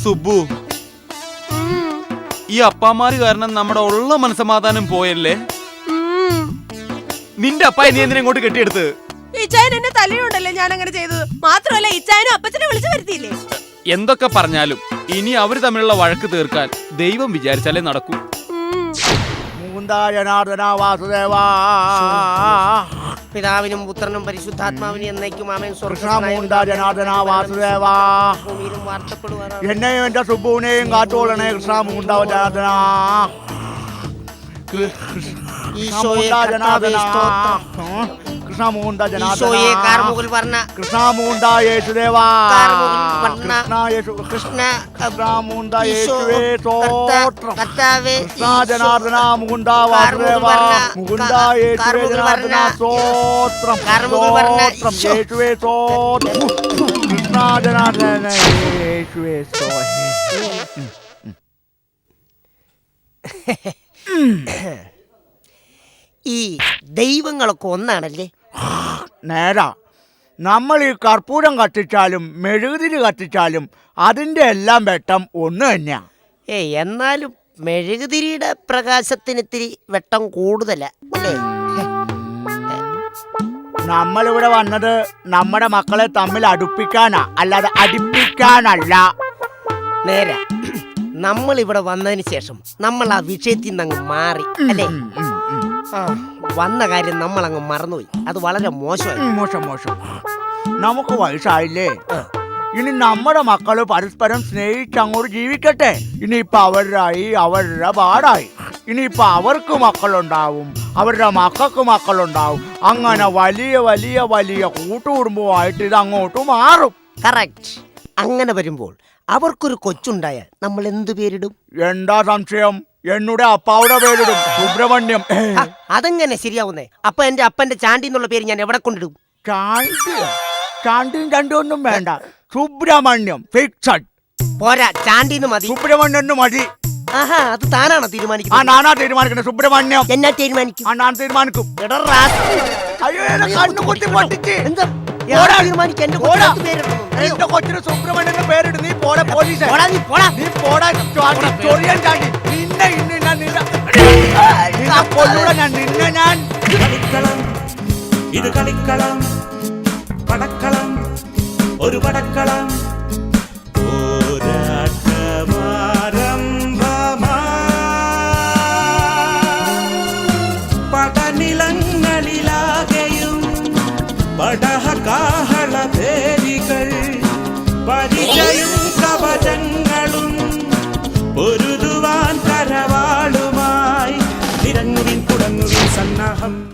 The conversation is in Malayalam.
സുബു. ഈ അപ്പാമാര് കാരണം നമ്മുടെ ഉള്ള മനസമാധാനം പോയല്ലേ. നിന്റെ അപ്പായ നീ എന്തിനെ ഇങ്ങോട്ട് കെട്ടിയെടുത്ത്? ഇച്ചായൻ എന്നെ തലയുണ്ടല്ലേ ഞാൻ അങ്ങനെ ചെയ്തത്. മാത്രമല്ല ഇച്ചായനും അപ്പച്ചനെ വിളിച്ചു വരുത്തിയില്ലേ? എന്തൊക്കെ പറഞ്ഞാലും ഇനി അവർ തമ്മിലുള്ള വഴക്ക് തീർക്കാൻ ദൈവം വിചാരിച്ചാലേ നടക്കൂ. മുകുന്ദ ജനാർദ്ദന വാസുദേവ. പിതാവിനും പുത്രനും പരിശുദ്ധാത്മാവിനും എന്നേക്കും ആമേൻ. വാസുദേവ. എന്നെയും എന്റെ സുബുവിനെയും കാത്തോളണേ കൃഷ്ണ മുകുന്ദ ജനാർദ്ദന. ഈശോയെ മുകുന്ദ ജനാർദ്ദന. സ്തോത്രം. കൃഷ്ണ കൃഷ്ണ മുകുന്ദ യേശുദേവ. കാർമുകിൽ വർണ. കൃഷ്ണ യേശു കൃഷ്ണ കൃഷ്ണ മുകുന്ദ ഈശോ യേശുവേ കർത്താ- സ്തോത്രം. കർത്താവേ കൃഷ്ണ ജനാർദ്ദന മുകുന്ദ കാർമുകിൽ വാസുദേവ. വർണ, യേശുവേ ജനാർദ്ദന സ്തോത്രം. സ്തോത്രം. യേശുവേ സ്തോത്രം. കൃഷ്ണ ജനാർദ്ദന യേശുവേ സ്തോത്രം. ഈ ദൈവങ്ങളൊക്കെ ഒന്നാണല്ലേ? നേരാ. നമ്മൾ ഈ കർപ്പൂരം കത്തിച്ചാലും മെഴുകുതിരി കത്തിച്ചാലും അതിന്റെ എല്ലാം വെട്ടം ഒന്ന് തന്നെയാ. ഏ എന്നാലും മെഴുകുതിരിയുടെ പ്രകാശത്തിന് ഇത്തിരി വെട്ടം കൂടുതലാ നമ്മളിവിടെ വന്നത് നമ്മുടെ മക്കളെ തമ്മിൽ അടുപ്പിക്കാനാ അല്ലാതെ അടുപ്പിക്കാനല്ല. നേരെ നമ്മൾ ഇവിടെ വന്നതിന് ശേഷം നമ്മൾ ആ വിഷയത്തിൽ നിന്ന് അങ്ങ് മാറി അല്ലേ വന്ന കാര്യം നമ്മൾ അങ്ങ് മറന്നുപോയി. അത് വളരെ മോശമായി. മോശം മോശം. നമുക്ക് വയസ്സായില്ലേ. ഇനി നമ്മുടെ മക്കൾ പരസ്പരം സ്നേഹിച്ച് അങ്ങോട്ട് ജീവിക്കട്ടെ. ഇനിയിപ്പൊ അവരായി അവരുടെ പാടായി. ഇനിയിപ്പൊ അവർക്ക് മക്കളുണ്ടാവും അവരുടെ മക്കൾക്ക് മക്കളുണ്ടാവും. അങ്ങനെ വലിയ വലിയ വലിയ കൂട്ടുകുടുംബമായിട്ട് ഇത് അങ്ങോട്ട് മാറും. കറക്റ്റ് അങ്ങനെ വരുമ്പോൾ അവർക്കൊരു കൊച്ചുണ്ടായാൽ നമ്മൾ എന്ത് പേരിടും? എന്താ സംശയം? എന്നുടെ അപ്പാവുടെ പേരിടും സുബ്രഹ്മണ്യം. അതെങ്ങനെ ശരിയാവുന്നേ? അപ്പൊ എന്റെ അപ്പന്റെ ചാണ്ടി എന്നുള്ള പേര് ഞാൻ എവിടെ കൊണ്ടിടും? ചാണ്ടി ചാണ്ടിയും ചണ്ടും വേണ്ട. സുബ്രഹ്മണ്യം. ഫിക്സഡ്. പോരാ ചാണ്ടി മതി. സുബ്രഹ്മണ്യം മതി. ആഹാ അത് താനാണോ ആ തീരുമാനിക്കുന്നത് നാനാ തീരുമാനിക്കണേ. സുബ്രഹ്മണ്യം. എന്നാ തീരുമാനിക്കും? ആ ഞാൻ തീരുമാനിക്കും. എടാ റാസ്കൽ. അയ്യോ എന്നെ കണ്ണു കുത്തി പൊട്ടിച്ച് എന്താ? പോടാ. ഞാൻ തീരുമാനിക്കും. എന്റെ പോടാ. കൊച്ചിനകത്ത് പേരിടണം. അറിയോ? എന്റെ കൊച്ചിന് സുബ്രഹ്മണ്യന്റെ പേരിട് നീ പോടെ പോലീസ്. പോടാ നീ പോടാ. നീ പോടാ ചൊറിയാൻ ചാണ്ടി. നിന്നെ ഞാൻ. കളിക്കളം ഇത് കളിക്കളം പടക്കളം ഒരു പടക്കളം. പടനിലങ്ങളിലാകെയും പടഹകാഹള പേരികൾ പരിചയം I'm.